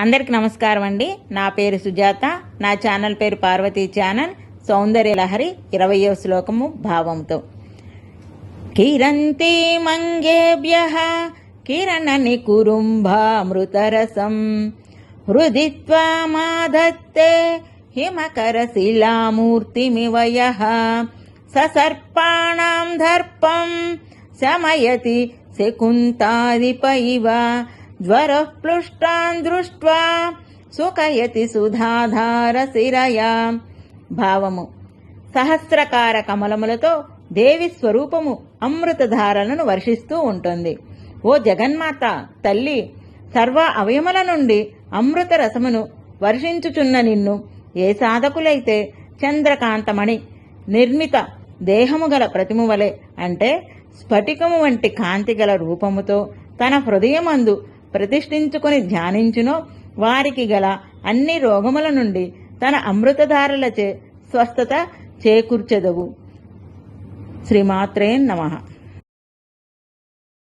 అందరికి నమస్కారం అండి. నా పేరు సుజాత. నా ఛానల్ పేరు పార్వతీ ఛానల్. సౌందర్య లహరి ఇరవయో శ్లోకము భావంతో. కిరంతి మంగేభ్య కిరణని కురుంభామృతరసం. హృదిత్వా మాధత్తే హిమకర శిలామూర్తిమివ యః దర్పం శమయతి శకుంతాదిప ఇవ జ్వరః ప్లుష్టాన్ దృష్ట్వా సుఖయతి సుధాధార శిరయా భావము సహస్రకార కమలములతో దేవి స్వరూపము అమృతధారలను వర్షిస్తూ ఉంటుంది. ఓ జగన్మాత తల్లి సర్వ అవయముల నుండి అమృత రసమును వర్షించుచున్న నిన్ను ఏ సాధకులైతే చంద్రకాంతమణి నిర్మిత దేహము గల ప్రతిమ వలె అంటే స్ఫటికము వంటి కాంతి గల రూపముతో తన హృదయమందు ప్రతిష్ఠించుకొని ధ్యానించునో వారికి గల అన్ని రోగముల నుండి తన అమృతధారలచే స్వస్థత చేకూర్చెదవు. శ్రీమాత్రే నమః.